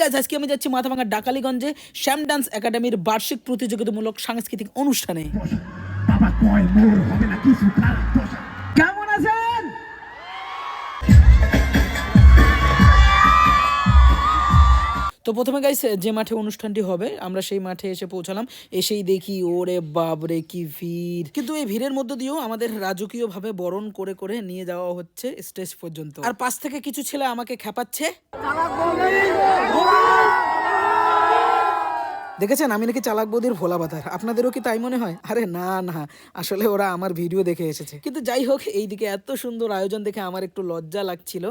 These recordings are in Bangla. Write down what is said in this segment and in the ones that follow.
গাছ আজকে আমি যাচ্ছি মাথাভাঙ্গা ডাকালিগঞ্জে শ্যাম ডান্স একাডেমির বার্ষিক প্রতিযোগিতামূলক সাংস্কৃতিক অনুষ্ঠানে। বাবা, কয় মোর হবে না? কিছু তো প্রথমে গাইস যে মাঠে অনুষ্ঠানটি হবে, আমরা সেই মাঠে এসে পৌঁছালাম। এসেই দেখি, ওরে বাবরে কি ভিড়। কিন্তু এই ভিড়ের মধ্য দিয়েও আমাদের রাজকীয়ভাবে বরণ করে করে নিয়ে যাওয়া হচ্ছে স্টেজ পর্যন্ত। আর পাশ থেকে কিছু ছেলে আমাকে খেপাচ্ছে দেখেছেন? আমি নাকি চালাক বৌদির ভোলা বাতার আপনাদেরও কি তাই মনে হয়? আরে না না। আসলে ওরা আমার ভিডিও দেখে এসেছে। কিন্তু যাই হোক, এইদিকে এত সুন্দর আয়োজন দেখে আমার একটু লজ্জা লাগছিল।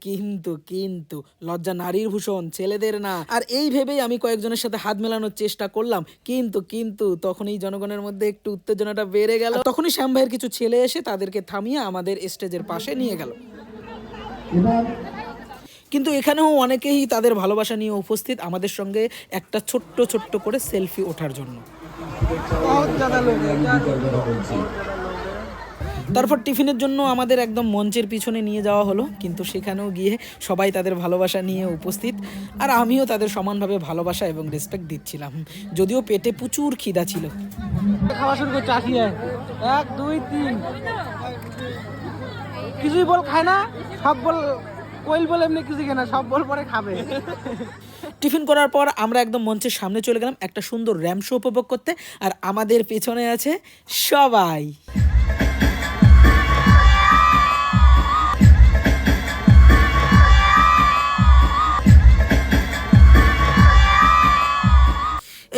কিন্তু কিন্তু, লজ্জা নারীর ভূষণ, ছেলেদের না। আর এই ভেবেই আমি কয়েকজনের সাথে হাত মেলানোর চেষ্টা করলাম। কিন্তু কিন্তু, তখনই জনগণের মধ্যে একটু উত্তেজনাটা বেড়ে গেল। তখনই শ্যাম ভাইয়ের কিছু ছেলে এসে তাদেরকে থামিয়ে আমাদের স্টেজের পাশে নিয়ে গেল। এবার কিন্তু এখানেও অনেকেই তাদের ভালোবাসা নিয়ে উপস্থিত আমাদের সঙ্গে একটা ছোট্ট ছোট্ট করে সেলফি ওঠার জন্য। তারপর টিফিনের জন্য আমাদের একদম মঞ্চের পিছনে নিয়ে যাওয়া হলো, কিন্তু সেখানেও গিয়ে সবাই তাদের ভালোবাসা নিয়ে উপস্থিত, আর আমিও তাদের সমানভাবে ভালোবাসা এবং রেসপেক্ট দিচ্ছিলাম। যদিও পেটে প্রচুর খিদা ছিল। খাওয়া এক, দুই, তিন। কিছুই বল খায় না, সব বল কোয়েল বল এমনি কিছু না সব বল পরে খাবে। টিফিন করার পর আমরা একদম মঞ্চের সামনে চলে গেলাম একটা সুন্দর র্যাম শো উপভোগ করতে, আর আমাদের পেছনে আছে সবাই।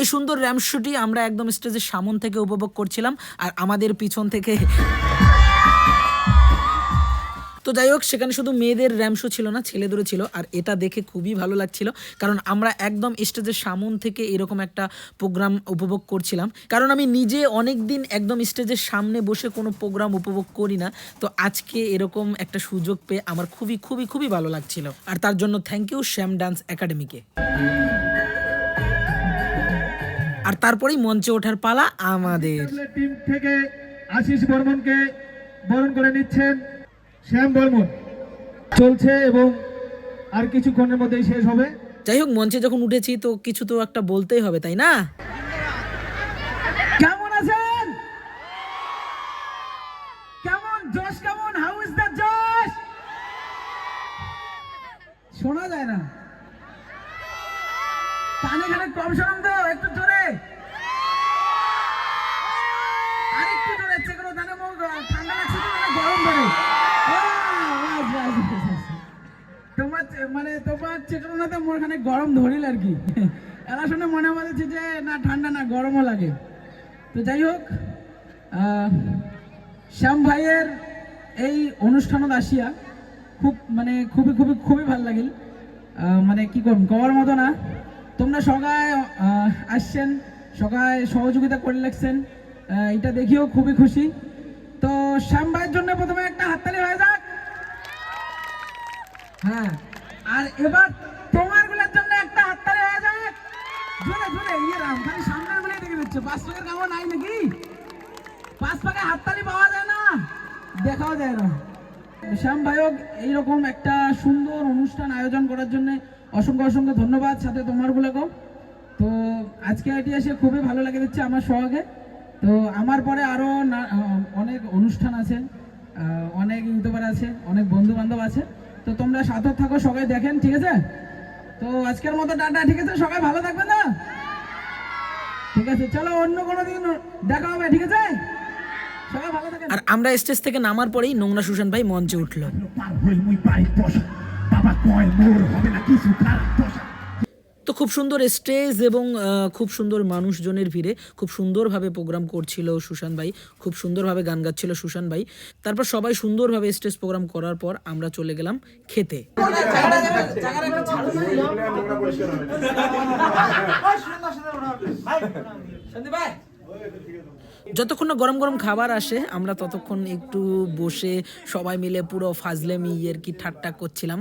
এই সুন্দর র্যাম শোটি আমরা একদম স্টেজের সামন থেকে উপভোগ করছিলাম, আর আমাদের পিছন থেকে তো যাই হোক, সেখানে শুধু মেয়েদের র্যাম শো ছিল না, ছেলেদেরও ছিল, আর এটা দেখে খুবই ভালো লাগছিল। কারণ আমরা একদম স্টেজের সামন থেকে এরকম একটা প্রোগ্রাম উপভোগ করছিলাম। কারণ আমি নিজে অনেক দিন একদম স্টেজের সামনে বসে কোনো প্রোগ্রাম উপভোগ করি না। তো আজকে এরকম একটা সুযোগ পেয়ে আমার খুবই খুবই খুবই ভালো লাগছিল। আর তার জন্য থ্যাংক ইউ শ্যাম ডান্স একাডেমিকে আর তারপরেই মঞ্চে ওঠার পালা আমাদের। টিম থেকে আশিস বর্মনকে বরণ করে নিচ্ছেন। শ্যাম বর্মন। চলছে এবং আর কিছুক্ষণের মধ্যেই শেষ হবে। যাই হোক মঞ্চে যখন উঠেছি তো কিছু তো একটা বলতেই হবে তাই না? কেমন আছেন? কেমন? জশ কেমন? How is the josh? শোনা যায় না। কানে কানে কম শোনান তো একটু জোরে। তোমার মোর খানে গরম ধরিল আর কি। এরা শুনে মনে বলেছে যে, না, ঠান্ডা না, গরমও লাগে। তো যাই হোক শ্যাম ভাইয়ের এই অনুষ্ঠানত আসিয়া খুব মানে খুবই খুবই খুবই ভালো লাগিল। মানে কি করুন কবার মতো না। তোমরা সবাই আসছেন, সবাই সহযোগিতা করে লাগছেন এটা দেখিও খুবই খুশি। তো শ্যাম ভাইয়ের জন্য প্রথমে একটা হাততালি হয়ে যাক। হ্যাঁ আর এবার তোমারগুলোর জন্য একটা হাততালি হয়ে যাক জোরে জোরে ইয়ে খালি সামনের গুলোই দেখে দিচ্ছে পাঁচ পাকের কামড় নাই নাকি? পাঁচ পাকে হাততালি পাওয়া যায় না? দেখাও যায় না। শ্যাম ভাইক এইরকম একটা সুন্দর অনুষ্ঠান আয়োজন করার জন্য অসংখ্য অসংখ্য ধন্যবাদ সাথে তোমার গুলোকেও। তো আজকে এটি এসে খুবই ভালো লাগে দিচ্ছে আমার সোহাগে। তো আমার পরে আরও অনেক অনুষ্ঠান আছে অনেক ইউটিউবার আছে, অনেক বন্ধু বান্ধব আছে। তো তোমরা সাথে থাকো, সবাই দেখেন, ঠিক আছে? তো আজকের মতো টাটা ঠিক আছে? সবাই ভালো থাকবে না? ঠিক আছে চলো অন্য কোনো দিন দেখা হবে ঠিক আছে? সবাই ভালো থাকেন। আর আমরা স্টেজ থেকে নামার পরেই নোংরা সুশান ভাই মঞ্চে উঠল। খুব সুন্দর স্টেজ এবং খুব সুন্দর মানুষজনের ভিড়ে খুব সুন্দরভাবে প্রোগ্রাম করছিল সুশান ভাই, খুব সুন্দরভাবে গান গাচ্ছিল সুশান ভাই। তারপর সবাই সুন্দরভাবে স্টেজ প্রোগ্রাম করার পর আমরা চলে গেলাম খেতে। যতক্ষণ না গরম গরম খাবার আসে, আমরা ততক্ষণ একটু বসে সবাই মিলে পুরো ফাজলেমি ইয়ের কি ঠাট্টা করছিলাম।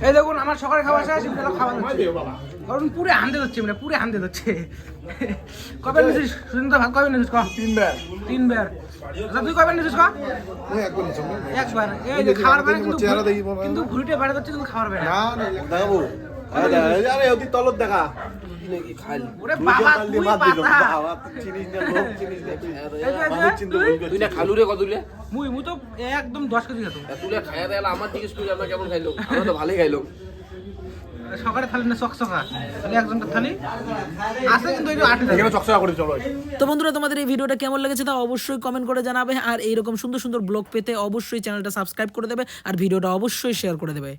এই দেখুন আমার সকালে খাওয়া শেষ এগুলো খাওয়া কারণ পুরে হানতে যাচ্ছে মানে পুরে হানতে যাচ্ছে কবে নিছিস সুন্দর ভাত কবে নিছিস ক? তিনবার। তিনবার। আচ্ছা তুই কবে নিছিস ক? একবার এই যে খাওয়ার বেলা কিন্তু কিন্তু ঘুরিটে বেড়া যাচ্ছে কিন্তু খাওয়ার বেলা দেখাবো আরে অতি তলত দেখা। ওরে বাবা তুই পাতা চিনিস না লোক চিনিস না তুই এই যে, তুই তুই না খালু রে কতুলে মুই মুই তো একদম দশ কেজি খেতো তুলে খাইয়া দেয়ালে আমার জিজ্ঞেস করি আমরা কেমন খাইলো আমরা তো ভালোই খাইলো সকালে থালি না চক তাহলে একজনটা থালি। আছে কিন্তু এই আটে থাকে চকচকা করে চলো। তো বন্ধুরা তোমাদের এই ভিডিওটা কেমন লেগেছে তা অবশ্যই কমেন্ট করে জানাবে। আর এইরকম সুন্দর সুন্দর ব্লগ পেতে অবশ্যই চ্যানেলটা সাবস্ক্রাইব করে দেবে। আর ভিডিওটা অবশ্যই শেয়ার করে দেবে।